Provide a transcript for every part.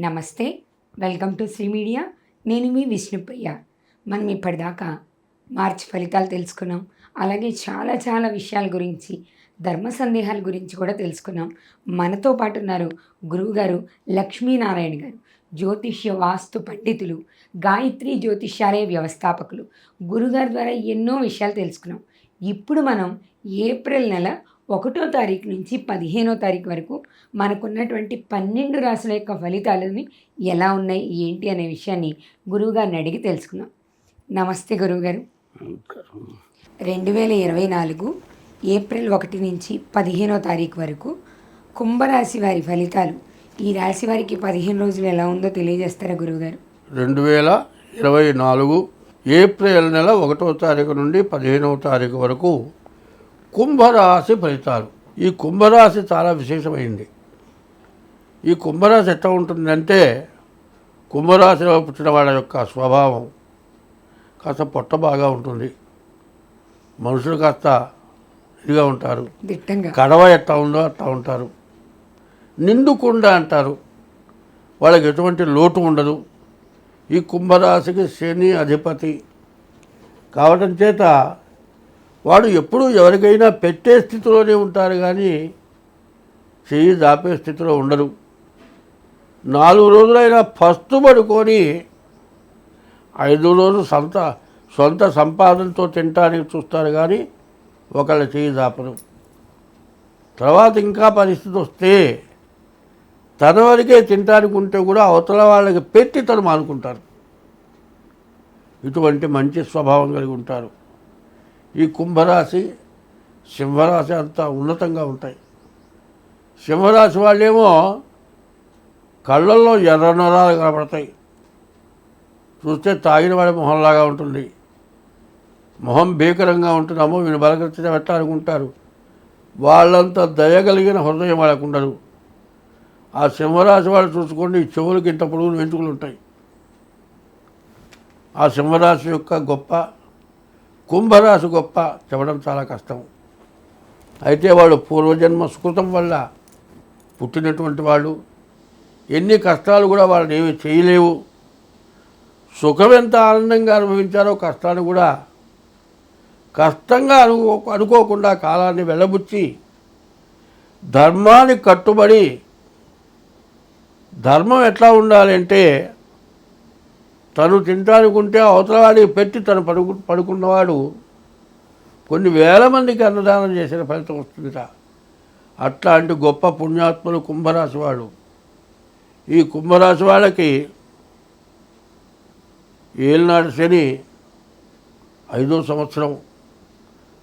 నమస్తే welcome to Shri media. నేను మీ విష్ణుప్రియ. మనం ఇప్పటిదాకా మార్చి ఫలితాలు తెలుసుకున్నాం. అలాగే చాలా చాలా విషయాల గురించి ధర్మ సందేహాల గురించి కూడా తెలుసుకున్నాం. మనతో పాటు ఉన్నారు గురువుగారు లక్ష్మీనారాయణ గారు జ్యోతిష్య వాస్తు పండితులు గాయత్రి జ్యోతిష్యాలయ వ్యవస్థాపకులు. గురుగారి ద్వారా ఎన్నో విషయాలు తెలుసుకున్నాం. ఇప్పుడు మనం ఏప్రిల్ నెల ఒకటో తారీఖు నుంచి పదిహేనో తారీఖు వరకు మనకున్నటువంటి పన్నెండు రాసుల యొక్క ఫలితాలని ఎలా ఉన్నాయి ఏంటి అనే విషయాన్ని గురువుగారిని అడిగి తెలుసుకున్నాం నమస్తే గురువుగారు. రెండు వేల ఇరవై నాలుగు ఏప్రిల్ ఒకటి నుంచి పదిహేనో తారీఖు వరకు కుంభరాశి వారి ఫలితాలు ఈ రాశి వారికి పదిహేను రోజులు ఎలా ఉందో తెలియజేస్తారా గురువుగారు? రెండు వేల ఇరవై నాలుగు ఏప్రిల్ నెల ఒకటో తారీఖు నుండి పదిహేనవ తారీఖు వరకు కుంభరాశి ఫలితాలు. ఈ కుంభరాశి చాలా విశేషమైంది. ఈ కుంభరాశి ఎట్లా ఉంటుందంటే కుంభరాశిలో పుట్టిన వాళ్ళ యొక్క స్వభావం కాస్త పొట్ట బాగా ఉంటుంది. మనుషులు కాస్త ఇదిగా ఉంటారు. కడవ ఎట్లా ఉందో అట్లా ఉంటారు. నిండుకుండ అంటారు. వాళ్ళకి ఎటువంటి లోటు ఉండదు. ఈ కుంభరాశికి శని అధిపతి. కావటం చేత వాడు ఎప్పుడూ ఎవరికైనా పెట్టే స్థితిలోనే ఉంటారు కానీ చేయి దాపే స్థితిలో ఉండరు. నాలుగు రోజులైనా ఫస్ట్ పడుకొని ఐదు రోజులు సొంత సొంత సంపాదనతో తినటానికి చూస్తారు కానీ ఒకళ్ళ చెయ్యి దాపరు తర్వాత ఇంకా పరిస్థితి వస్తే తన వరకే తినటానికి ఉంటే కూడా అవతల వాళ్ళకి పెట్టి తను మానుకుంటారు. ఇటువంటి మంచి స్వభావం కలిగి ఉంటారు. ఈ కుంభరాశి సింహరాశి అంతా ఉన్నతంగా ఉంటాయి. సింహరాశి వాళ్ళేమో కళ్ళల్లో ఎర్ర నరాలు కనపడతాయి చూస్తే తాగిన వాడి మొహంలాగా ఉంటుంది. మొహం భీకరంగా ఉంటుందామో వీళ్ళు బలకరించిన పెట్టాలనుకుంటారు వాళ్ళంతా దయగలిగిన హృదయం వాళ్ళకు ఉండరు ఆ సింహరాశి వాళ్ళు చూసుకోండి చెవులకి ఇంత పొడుగులు వెంట్రుకలు ఉంటాయి. ఆ సింహరాశి యొక్క గొప్ప కుంభరాశి గొప్ప చెప్పడం చాలా కష్టం. అయితే వాళ్ళు పూర్వజన్మ సుకృతం వల్ల పుట్టినటువంటి వాళ్ళు ఎన్ని కష్టాలు కూడా వాళ్ళని ఏమి చేయలేవు. సుఖం ఎంత ఆనందంగా అనుభవించారో కష్టాన్ని కూడా కష్టంగా అనుకో అనుకోకుండా కాలాన్ని వెళ్ళబుచ్చి ధర్మానికి కట్టుబడి ధర్మం ఎట్లా ఉండాలంటే తను తినడానికి అవతలవాడికి పెట్టి తను పడుకు పడుకున్నవాడు కొన్ని వేల మందికి అన్నదానం చేసిన ఫలితం వస్తుందిట అట్లాంటి గొప్ప పుణ్యాత్ములు కుంభరాశి వాళ్ళు. ఈ కుంభరాశి వాళ్ళకి ఏలినాడు శని ఐదో సంవత్సరం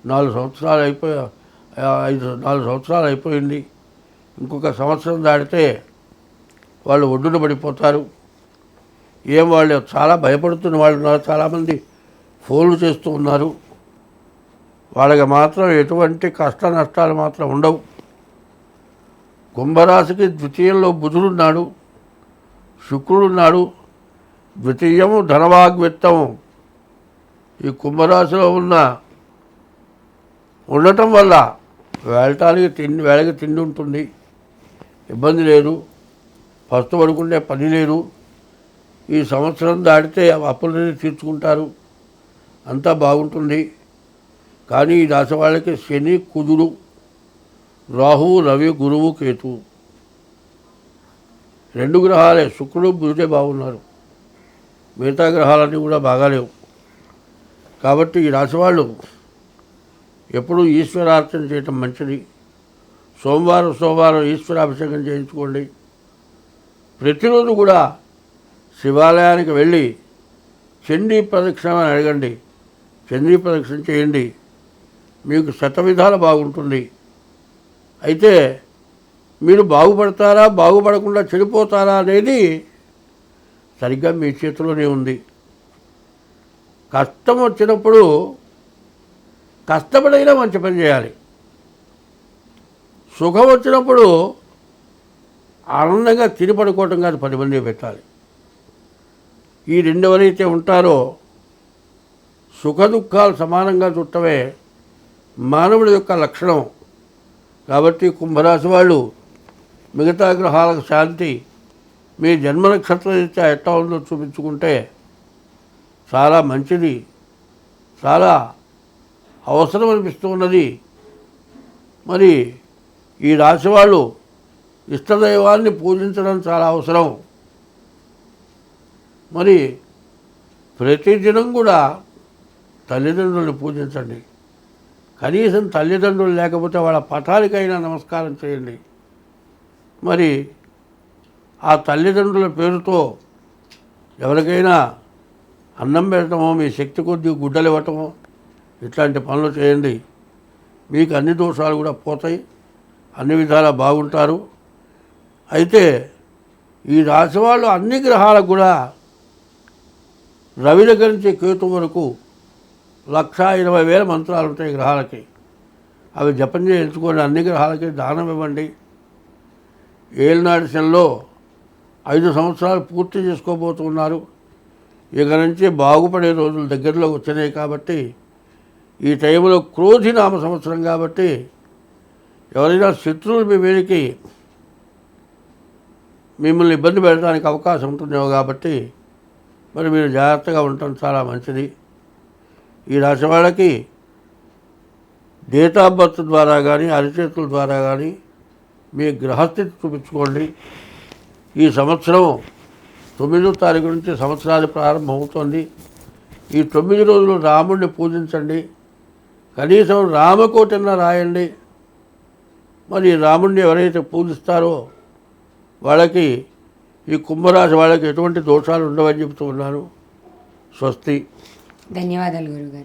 నాలుగు సంవత్సరాలు అయిపోయి ఐదు నాలుగు సంవత్సరాలు అయిపోయింది. ఇంకొక సంవత్సరం దాటితే వాళ్ళు ఒడ్డున పడిపోతారు. ఏం వాళ్ళు చాలా భయపడుతున్న వాళ్ళు ఉన్నారు. చాలామంది ఫోన్లు చేస్తూ ఉన్నారు. వాళ్ళకి మాత్రం ఎటువంటి కష్ట నష్టాలు మాత్రం ఉండవు. కుంభరాశికి ద్వితీయంలో బుధుడున్నాడు శుక్రుడున్నాడు ద్వితీయము ధనవాగ్విత్తము ఈ కుంభరాశిలో ఉన్న ఉండటం వల్ల వెళ్ళటానికి తిండి వేళకి తిండి ఉంటుంది. ఇబ్బంది లేదు. ఫస్ట్ పడుకుంటే పని లేదు. ఈ సంవత్సరం దాటితే అప్పులని తీర్చుకుంటారు. అంతా బాగుంటుంది. కానీ ఈ రాశి వాళ్ళకి శని కుజుడు రాహువు రవి గురువు కేతు. రెండు గ్రహాలే శుక్రుడు బుధుడే బాగున్నారు. మిగతా గ్రహాలన్నీ కూడా బాగాలేవు. కాబట్టి ఈ రాశి వాళ్ళు ఎప్పుడూ ఈశ్వరార్చన చేయటం మంచిది. సోమవారం సోమవారం ఈశ్వరాభిషేకం చేయించుకోండి. ప్రతిరోజు కూడా శివాలయానికి వెళ్ళి చండీ ప్రదక్షిణ అని అడగండి. చండీ ప్రదక్షిణ చేయండి. మీకు శతవిధాలు బాగుంటుంది. అయితే మీరు బాగుపడతారా బాగుపడకుండా చెడిపోతారా అనేది సరిగ్గా మీ చేతిలోనే ఉంది. కష్టం వచ్చినప్పుడు కష్టపడైనా మంచి పని చేయాలి. సుఖం వచ్చినప్పుడు ఆనందంగా తిరిపడుకోవటం కాదు పది మంది పెట్టాలి. ఈ రెండు ఎవరైతే ఉంటారో సుఖ దుఃఖాలు సమానంగా చుట్టమే మానవుడి యొక్క లక్షణం. కాబట్టి కుంభరాశి వాళ్ళు మిగతా గ్రహాలకు శాంతి మీ జన్మ నక్షత్ర రీత్యా ఎట్లా ఉందో చూపించుకుంటే చాలా మంచిది. చాలా అవసరం అనిపిస్తున్నది మరి ఈ రాశి వాళ్ళు ఇష్టదైవాన్ని పూజించడం చాలా అవసరం. మరి ప్రతిదినం కూడా తల్లిదండ్రులను పూజించండి. కనీసం తల్లిదండ్రులు లేకపోతే వాళ్ళ పటానికైనా నమస్కారం చేయండి. మరి ఆ తల్లిదండ్రుల పేరుతో ఎవరికైనా అన్నం పెట్టడమో మీ శక్తి కొద్దీ గుడ్డలు ఇవ్వటమో ఇట్లాంటి పనులు చేయండి. మీకు అన్ని దోషాలు కూడా పోతాయి. అన్ని విధాలా బాగుంటారు. అయితే ఈ రాశి వాళ్ళు అన్ని గ్రహాలకు కూడా రవి దగ్గర నుంచి కేతు వరకు లక్ష ఇరవై వేల మంత్రాలు ఉంటాయి గ్రహాలకి. అవి జపం చేయించుకొని అన్ని గ్రహాలకి దానం ఇవ్వండి. ఏలినాడు శనిలో ఐదు సంవత్సరాలు పూర్తి చేసుకోబోతున్నారు. ఇక నుంచి బాగుపడే రోజులు దగ్గరలో వచ్చినాయి కాబట్టి ఈ టైంలో క్రోధి నామ సంవత్సరం కాబట్టి ఎవరైనా శత్రువులు మీ మీదకి మిమ్మల్ని ఇబ్బంది పెట్టడానికి అవకాశం ఉంటుందేమో కాబట్టి మరి మీరు జాగ్రత్తగా ఉండటం చాలా మంచిది. ఈ రాశి వాళ్ళకి డేట్ ఆఫ్ బర్త్ ద్వారా కానీ అరిచేతుల ద్వారా కానీ మీ గ్రహస్థితి చూపించుకోండి. ఈ సంవత్సరం తొమ్మిదో తారీఖు నుంచి సంవత్సరాలు ప్రారంభమవుతోంది. ఈ తొమ్మిది రోజులు రాముడిని పూజించండి. కనీసం రామకోటన్న రాయండి. మరి రాముడిని ఎవరైతే పూజిస్తారో వాళ్ళకి ఈ కుంభరాశి వాళ్ళకి ఎటువంటి దోషాలు ఉండవని చెబుతూ ఉన్నాను. స్వస్తి. ధన్యవాదాలు గురుగారు.